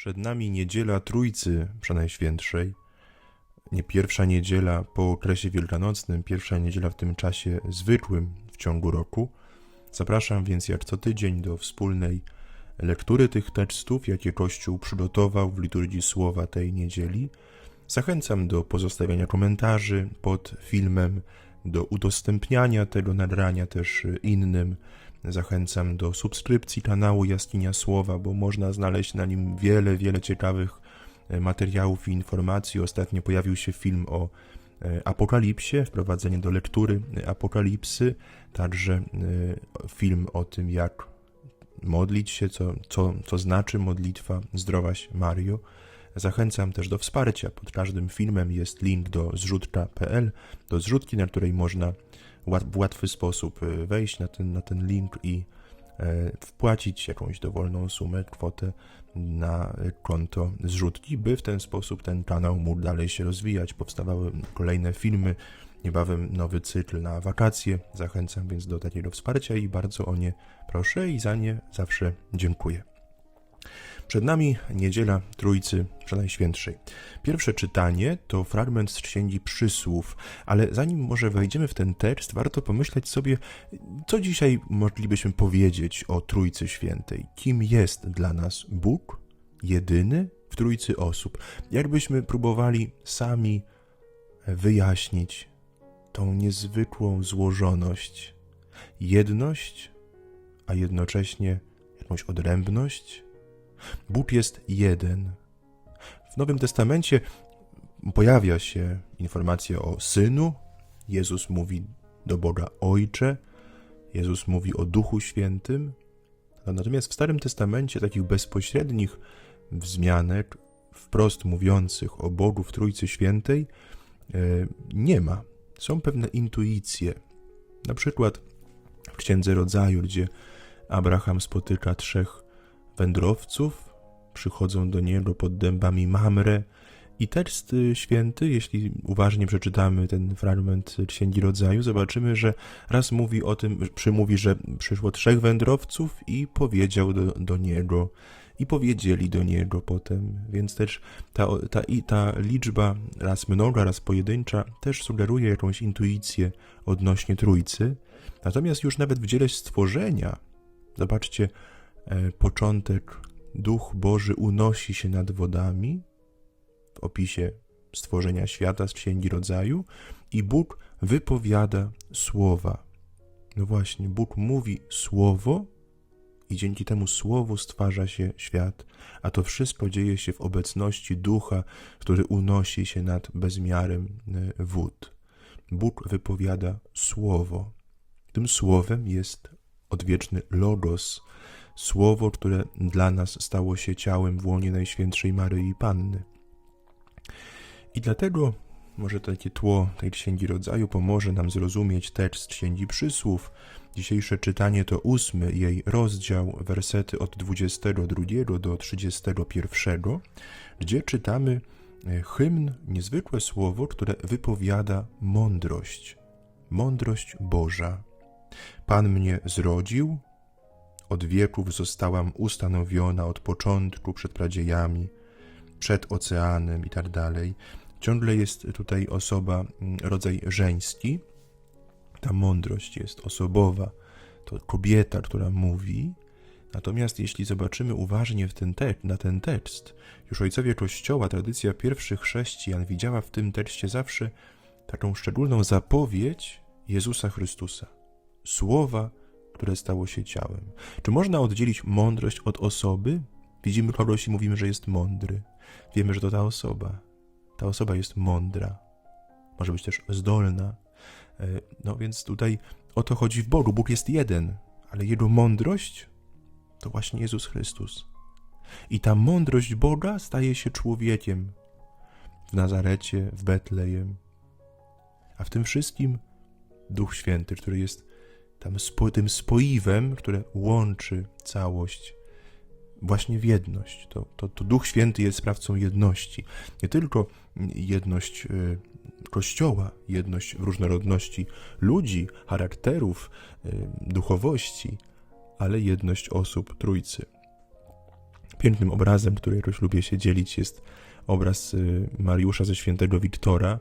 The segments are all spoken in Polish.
Przed nami niedziela Trójcy Przenajświętszej. Nie pierwsza niedziela po okresie wielkanocnym, pierwsza niedziela w tym czasie zwykłym w ciągu roku. Zapraszam więc jak co tydzień do wspólnej lektury tych tekstów, jakie Kościół przygotował w liturgii słowa tej niedzieli. Zachęcam do pozostawiania komentarzy pod filmem, do udostępniania tego nagrania też innym. Zachęcam do subskrypcji kanału Jaskinia Słowa, bo można znaleźć na nim wiele, wiele ciekawych e, materiałów i informacji. Ostatnio pojawił się film o e, Apokalipsie, wprowadzenie do lektury e, Apokalipsy, także film o tym, jak modlić się, co, co, co znaczy modlitwa Zdrowaś Mario. Zachęcam też do wsparcia. Pod każdym filmem jest link do zrzutka.pl, do zrzutki, na której można w łatwy sposób y, wejść na ten, na ten link i e, wpłacić jakąś dowolną sumę, kwotę na konto zrzutki, by w ten sposób ten kanał mógł dalej się rozwijać. Powstawały kolejne filmy, niebawem nowy cykl na wakacje. Zachęcam więc do takiego wsparcia i bardzo o nie proszę i za nie zawsze dziękuję. Przed nami niedziela Trójcy Przenajświętszej. Pierwsze czytanie to fragment z Księgi Przysłów, ale zanim może wejdziemy w ten tekst, warto pomyśleć sobie, co dzisiaj moglibyśmy powiedzieć o Trójcy Świętej. Kim jest dla nas Bóg, jedyny w Trójcy osób? Jakbyśmy próbowali sami wyjaśnić tą niezwykłą złożoność, jedność, a jednocześnie jakąś odrębność? Bóg jest jeden. W Nowym Testamencie pojawia się informacja o Synu. Jezus mówi do Boga Ojcze. Jezus mówi o Duchu Świętym. Natomiast w Starym Testamencie takich bezpośrednich wzmianek, wprost mówiących o Bogu w Trójcy Świętej, e, nie ma. Są pewne intuicje. Na przykład w Księdze Rodzaju, gdzie Abraham spotyka trzech wędrowców, przychodzą do niego pod dębami Mamre. I tekst y, święty, jeśli uważnie przeczytamy ten fragment Księgi Rodzaju, zobaczymy, że raz mówi o tym, przymówi, że przyszło trzech wędrowców i powiedział do, do niego, i powiedzieli do niego potem, więc też ta, ta, i ta liczba raz mnoga, raz pojedyncza też sugeruje jakąś intuicję odnośnie Trójcy. Natomiast już nawet w dziele stworzenia, zobaczcie, początek, Duch Boży unosi się nad wodami w opisie stworzenia świata z Księgi Rodzaju i Bóg wypowiada słowa. No właśnie, Bóg mówi słowo i dzięki temu słowu stwarza się świat, a to wszystko dzieje się w obecności Ducha, który unosi się nad bezmiarem e, wód. Bóg wypowiada słowo. Tym słowem jest odwieczny Logos, słowo, które dla nas stało się ciałem w łonie Najświętszej Maryi Panny. I dlatego może takie tło tej Księgi Rodzaju pomoże nam zrozumieć tekst Księgi Przysłów. Dzisiejsze czytanie to ósmy jej rozdział, wersety od 22 do 31, gdzie czytamy e, hymn, niezwykłe słowo, które wypowiada mądrość. Mądrość Boża. Pan mnie zrodził, od wieków zostałam ustanowiona od początku przed pradziejami, przed oceanem i tak dalej. Ciągle jest tutaj osoba, mm, rodzaj żeński. Ta mądrość jest osobowa, to kobieta, która mówi. Natomiast jeśli zobaczymy uważnie ten tek- na ten tekst, już ojcowie Kościoła, tradycja pierwszych chrześcijan widziała w tym tekście zawsze taką szczególną zapowiedź Jezusa Chrystusa. Słowa, które stało się ciałem. Czy można oddzielić mądrość od osoby? Widzimy kogoś i mówimy, że jest mądry. Wiemy, że to ta osoba. Ta osoba jest mądra. Może być też zdolna. E, No więc tutaj o to chodzi w Bogu. Bóg jest jeden, ale jego mądrość to właśnie Jezus Chrystus. I ta mądrość Boga staje się człowiekiem w Nazarecie, w Betlejem. A w tym wszystkim Duch Święty, który jest tam spo, tym spoiwem, które łączy całość, właśnie w jedność. To, to, to Duch Święty jest sprawcą jedności. Nie tylko jedność y, Kościoła, jedność w różnorodności ludzi, charakterów, y, duchowości, ale jedność osób Trójcy. Pięknym obrazem, który jakoś lubię się dzielić, jest obraz y, Mariusza ze świętego Wiktora,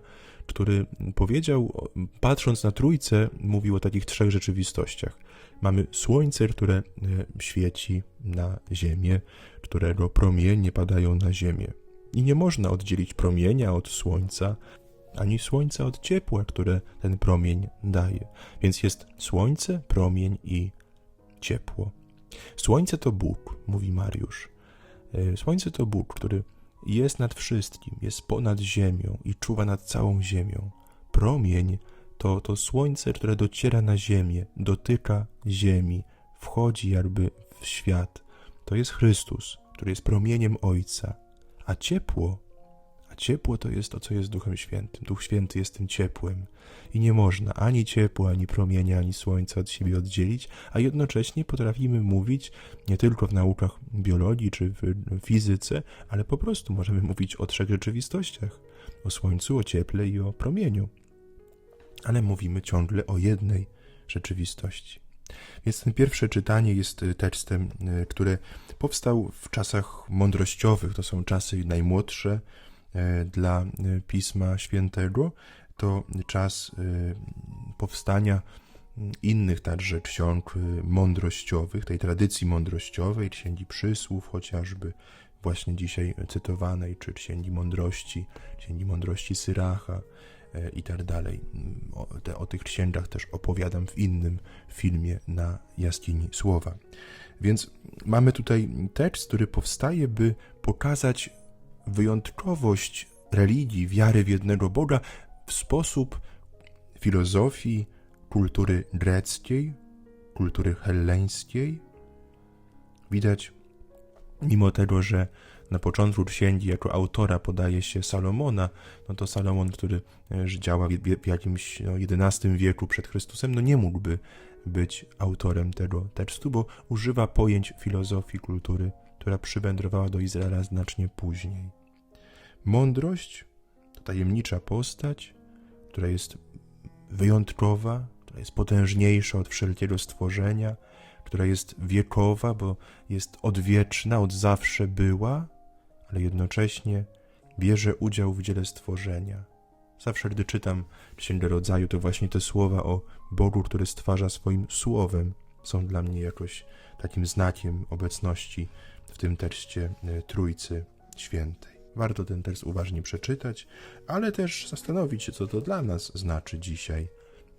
który powiedział, patrząc na Trójcę, mówił o takich trzech rzeczywistościach. Mamy słońce, które y, świeci na ziemię, którego promienie padają na ziemię. I nie można oddzielić promienia od słońca, ani słońca od ciepła, które ten promień daje. Więc jest słońce, promień i ciepło. Słońce to Bóg, mówi Mariusz. E, Słońce to Bóg, który jest nad wszystkim, jest ponad ziemią i czuwa nad całą ziemią. Promień to to słońce, które dociera na ziemię, dotyka ziemi, wchodzi jakby w świat. To jest Chrystus, który jest promieniem Ojca. A ciepło, ciepło to jest to, co jest Duchem Świętym. Duch Święty jest tym ciepłem. I nie można ani ciepła, ani promienia, ani słońca od siebie oddzielić, a jednocześnie potrafimy mówić nie tylko w naukach biologii czy w fizyce, ale po prostu możemy mówić o trzech rzeczywistościach: o słońcu, o cieple i o promieniu. Ale mówimy ciągle o jednej rzeczywistości. Więc ten pierwsze czytanie jest y, tekstem, y, który powstał w czasach mądrościowych. To są czasy najmłodsze dla y, Pisma Świętego. To czas y, powstania innych także ksiąg mądrościowych, tej tradycji mądrościowej, księgi przysłów chociażby, właśnie dzisiaj cytowanej, czy księgi mądrości, księgi mądrości Syracha e, i tak dalej. O, te, o tych księgach też opowiadam w innym filmie na jaskini słowa. Więc mamy tutaj tekst, który powstaje, by pokazać wyjątkowość religii, wiary w jednego Boga w sposób filozofii, kultury greckiej, kultury helleńskiej. Widać, mimo tego, że na początku księgi jako autora podaje się Salomona, no to Salomon, który e, działa w, jakimś no, XI wieku przed Chrystusem, no nie mógłby być autorem tego tekstu, bo używa pojęć filozofii kultury, która przywędrowała do Izraela znacznie później. Mądrość to tajemnicza postać, która jest wyjątkowa, która jest potężniejsza od wszelkiego stworzenia, która jest wiekowa, bo jest odwieczna, od zawsze była, ale jednocześnie bierze udział w dziele stworzenia. Zawsze, gdy czytam Księgę Rodzaju, to właśnie te słowa o Bogu, który stwarza swoim słowem, są dla mnie jakoś takim znakiem obecności w tym tekście e, Trójcy Świętej. Warto ten tekst uważnie przeczytać, ale też zastanowić się, co to dla nas znaczy dzisiaj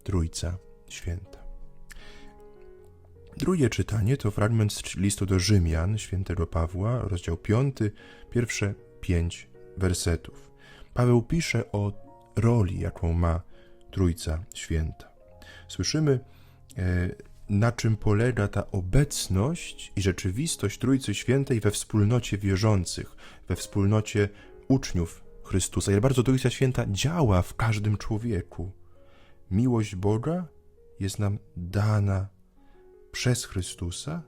Trójca Święta. Drugie czytanie to fragment z listu do Rzymian świętego Pawła, rozdział 5, pierwsze pięć wersetów. Paweł pisze o roli, jaką ma Trójca Święta. Słyszymy, e, na czym polega ta obecność i rzeczywistość Trójcy Świętej we wspólnocie wierzących, we wspólnocie uczniów Chrystusa. Jak bardzo Trójca Święta działa w każdym człowieku. Miłość Boga jest nam dana przez Chrystusa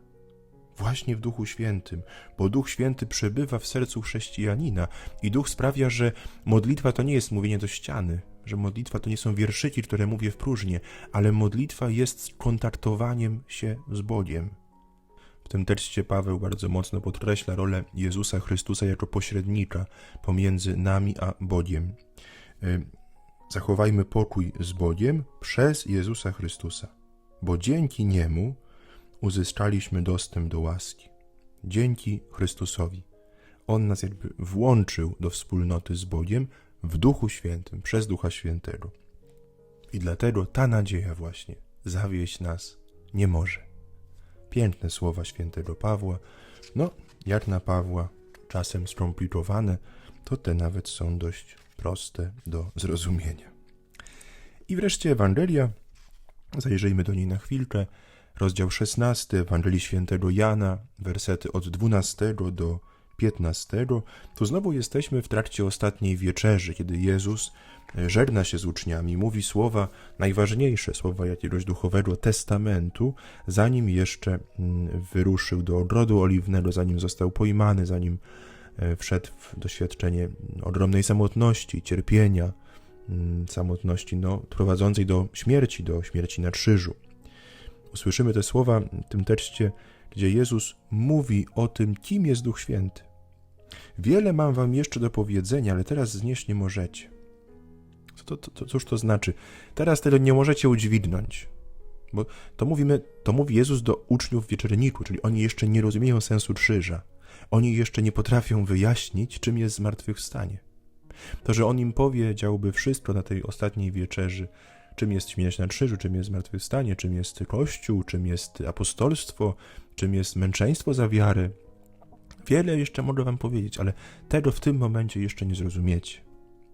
właśnie w Duchu Świętym, bo Duch Święty przebywa w sercu chrześcijanina i Duch sprawia, że modlitwa to nie jest mówienie do ściany, że modlitwa to nie są wierszyki, które mówię w próżnię, ale modlitwa jest kontaktowaniem się z Bogiem. W tym tekście Paweł bardzo mocno podkreśla rolę Jezusa Chrystusa jako pośrednika pomiędzy nami a Bogiem. Y, Zachowajmy pokój z Bogiem przez Jezusa Chrystusa, bo dzięki Niemu uzyskaliśmy dostęp do łaski. Dzięki Chrystusowi. On nas jakby włączył do wspólnoty z Bogiem w Duchu Świętym, przez Ducha Świętego. I dlatego ta nadzieja właśnie zawieść nas nie może. Piękne słowa świętego Pawła. No, jak na Pawła, czasem skomplikowane, to te nawet są dość proste do zrozumienia. I wreszcie Ewangelia. Zajrzyjmy do niej na chwilkę. Rozdział 16 Ewangelii Świętego Jana, wersety od 12 do 15, to znowu jesteśmy w trakcie ostatniej wieczerzy, kiedy Jezus e, żegna się z uczniami, mówi słowa najważniejsze, słowa jakiegoś duchowego testamentu, zanim jeszcze mm, wyruszył do ogrodu oliwnego, zanim został pojmany, zanim e, wszedł w doświadczenie ogromnej samotności, cierpienia, mm, samotności no, prowadzącej do śmierci, do śmierci na krzyżu. Usłyszymy te słowa w tym tekście, gdzie Jezus mówi o tym, kim jest Duch Święty. Wiele mam wam jeszcze do powiedzenia, ale teraz znieść nie możecie. Co to, to, cóż to znaczy? Teraz tego nie możecie udźwignąć. Bo to mówimy, to mówi Jezus do uczniów wieczorniku, czyli oni jeszcze nie rozumieją sensu krzyża. Oni jeszcze nie potrafią wyjaśnić, czym jest zmartwychwstanie. To, że On im powiedziałby wszystko na tej ostatniej wieczerzy, czym jest śmierć na krzyżu, czym jest zmartwychwstanie, czym jest Kościół, czym jest apostolstwo, czym jest męczeństwo za wiarę. Wiele jeszcze mogę wam powiedzieć, ale tego w tym momencie jeszcze nie zrozumiecie.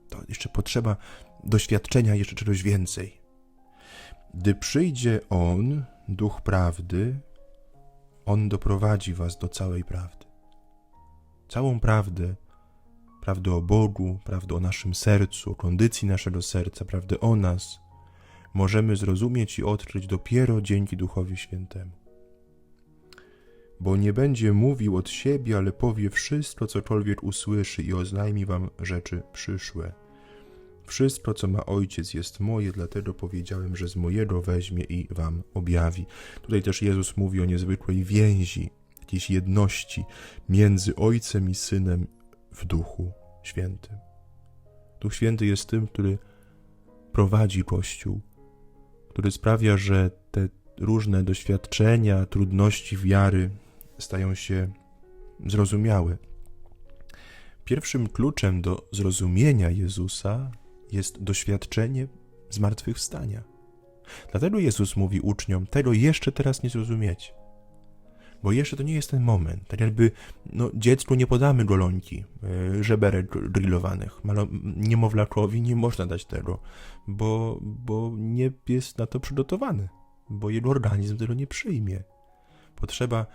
To jeszcze potrzeba doświadczenia jeszcze czegoś więcej. Gdy przyjdzie On, Duch Prawdy, On doprowadzi was do całej prawdy. Całą prawdę, prawdę o Bogu, prawdę o naszym sercu, o kondycji naszego serca, prawdę o nas, możemy zrozumieć i odkryć dopiero dzięki Duchowi Świętemu. Bo nie będzie mówił od siebie, ale powie wszystko, cokolwiek usłyszy i oznajmi wam rzeczy przyszłe. Wszystko, co ma ojciec, jest moje, dlatego powiedziałem, że z mojego weźmie i wam objawi. Tutaj też Jezus mówi o niezwykłej więzi, jakiejś jedności między ojcem i synem w duchu świętym. Duch Święty jest tym, który prowadzi Kościół, który sprawia, że te różne doświadczenia, trudności wiary stają się zrozumiałe. Pierwszym kluczem do zrozumienia Jezusa jest doświadczenie zmartwychwstania. Dlatego Jezus mówi uczniom: Tego jeszcze teraz nie zrozumiecie. Bo jeszcze to nie jest ten moment. Tak jakby no, dziecku nie podamy golonki, yy, żeberek grillowanych. Niemowlakowi nie można dać tego, bo, bo nie jest na to przygotowany, bo jego organizm tego nie przyjmie. Potrzeba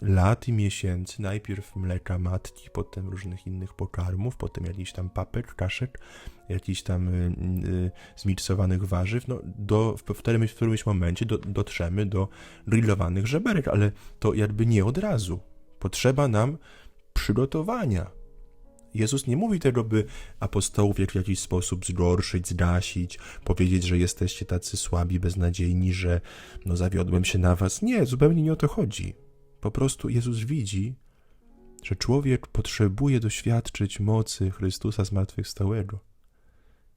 lat i miesięcy, najpierw mleka matki, potem różnych innych pokarmów, potem jakiś tam papek, kaszek, jakichś tam y, y, zmiksowanych warzyw, no do, w, którymś, w którymś momencie do, dotrzemy do grillowanych żeberek, ale to jakby nie od razu. Potrzeba nam przygotowania. Jezus nie mówi tego, by apostołów w jakiś sposób zgorszyć, zgasić, powiedzieć, że jesteście tacy słabi, beznadziejni, że no zawiodłem się na was. Nie, zupełnie nie o to chodzi. Po prostu Jezus widzi, że człowiek potrzebuje doświadczyć mocy Chrystusa zmartwychwstałego.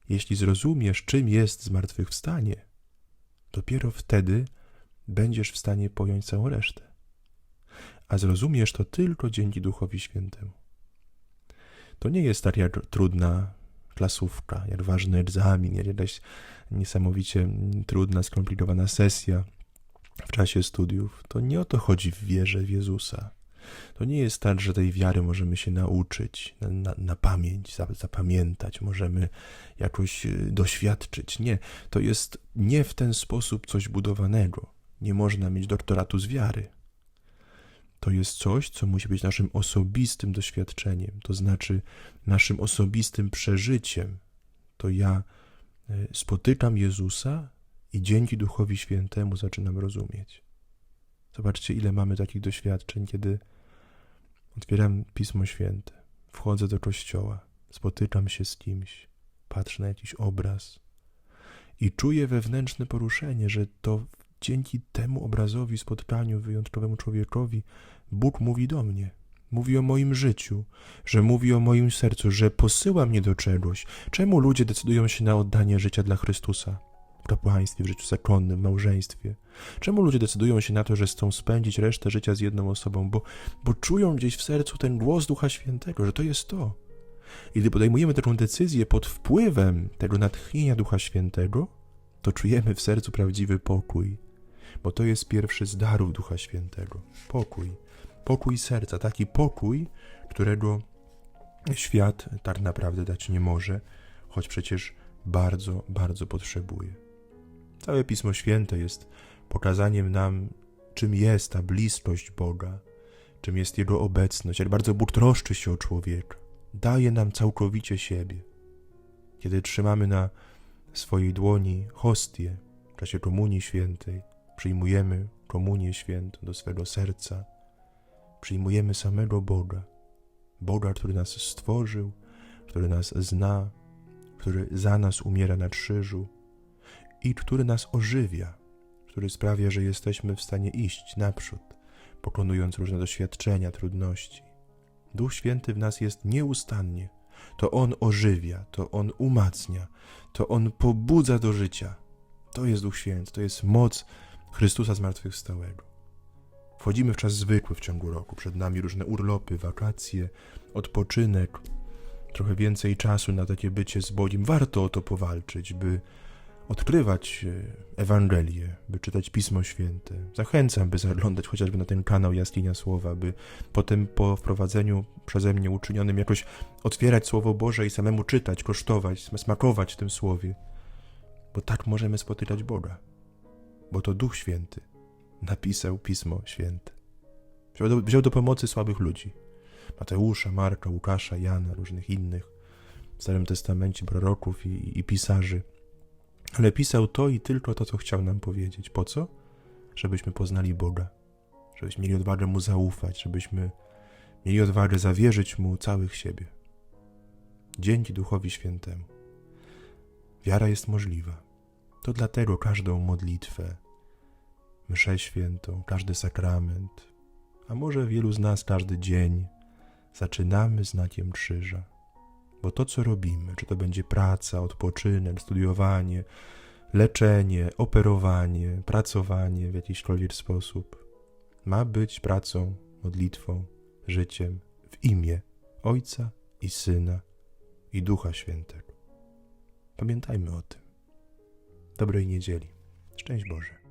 Jeśli zrozumiesz, czym jest zmartwychwstanie, dopiero wtedy będziesz w stanie pojąć całą resztę. A zrozumiesz to tylko dzięki Duchowi Świętemu. To nie jest tak jak trudna klasówka, jak ważny egzamin, jak jakaś niesamowicie trudna, skomplikowana sesja czasie studiów. To nie o to chodzi w wierze w Jezusa. To nie jest tak, że tej wiary możemy się nauczyć na, na, na pamięć, zapamiętać, możemy jakoś y, doświadczyć. Nie, to jest nie w ten sposób coś budowanego. Nie można mieć doktoratu z wiary. To jest coś, co musi być naszym osobistym doświadczeniem, to znaczy naszym osobistym przeżyciem. To ja y, spotykam Jezusa i dzięki Duchowi Świętemu zaczynam rozumieć. Zobaczcie, ile mamy takich doświadczeń, kiedy otwieram Pismo Święte, wchodzę do kościoła, spotykam się z kimś, patrzę na jakiś obraz i czuję wewnętrzne poruszenie, że to dzięki temu obrazowi, spotkaniu, wyjątkowemu człowiekowi, Bóg mówi do mnie. Mówi o moim życiu, że mówi o moim sercu, że posyła mnie do czegoś. Czemu ludzie decydują się na oddanie życia dla Chrystusa? Kapłaństwie, w życiu zakonnym, małżeństwie. Czemu ludzie decydują się na to, że chcą spędzić resztę życia z jedną osobą? Bo, bo czują gdzieś w sercu ten głos Ducha Świętego, że to jest to. I gdy podejmujemy taką decyzję pod wpływem tego natchnienia Ducha Świętego, to czujemy w sercu prawdziwy pokój, bo to jest pierwszy z darów Ducha Świętego. Pokój. Pokój serca, taki pokój, którego świat tak naprawdę dać nie może, choć przecież bardzo, bardzo potrzebuje. Całe Pismo Święte jest pokazaniem nam, czym jest ta bliskość Boga, czym jest Jego obecność, jak bardzo Bóg troszczy się o człowieka. Daje nam całkowicie siebie. Kiedy trzymamy na swojej dłoni hostię w czasie Komunii Świętej, przyjmujemy Komunię Świętą do swego serca, przyjmujemy samego Boga, Boga, który nas stworzył, który nas zna, który za nas umiera na krzyżu i który nas ożywia, który sprawia, że jesteśmy w stanie iść naprzód, pokonując różne doświadczenia, trudności. Duch Święty w nas jest nieustannie. To On ożywia, to On umacnia, to On pobudza do życia. To jest Duch Święty, to jest moc Chrystusa zmartwychwstałego. Wchodzimy w czas zwykły w ciągu roku. Przed nami różne urlopy, wakacje, odpoczynek, trochę więcej czasu na takie bycie z Bogiem. Warto o to powalczyć, by odkrywać e, Ewangelię, by czytać Pismo Święte. Zachęcam, by zaglądać chociażby na ten kanał Jaskinia Słowa, by potem po wprowadzeniu przeze mnie uczynionym jakoś otwierać Słowo Boże i samemu czytać, kosztować, smakować w tym Słowie. Bo tak możemy spotykać Boga. Bo to Duch Święty napisał Pismo Święte. Wziął do, wziął do pomocy słabych ludzi. Mateusza, Marka, Łukasza, Jana, różnych innych w Starym Testamencie proroków i, i pisarzy. Ale pisał to i tylko to, co chciał nam powiedzieć. Po co? Żebyśmy poznali Boga, żebyśmy mieli odwagę Mu zaufać, żebyśmy mieli odwagę zawierzyć Mu całych siebie. Dzięki Duchowi Świętemu. Wiara jest możliwa. To dlatego każdą modlitwę, mszę świętą, każdy sakrament, a może wielu z nas każdy dzień, zaczynamy znakiem krzyża. Bo to, co robimy, czy to będzie praca, odpoczynek, studiowanie, leczenie, operowanie, pracowanie w jakiśkolwiek sposób, ma być pracą, modlitwą, życiem w imię Ojca i Syna i Ducha Świętego. Pamiętajmy o tym. Dobrej niedzieli. Szczęść Boże.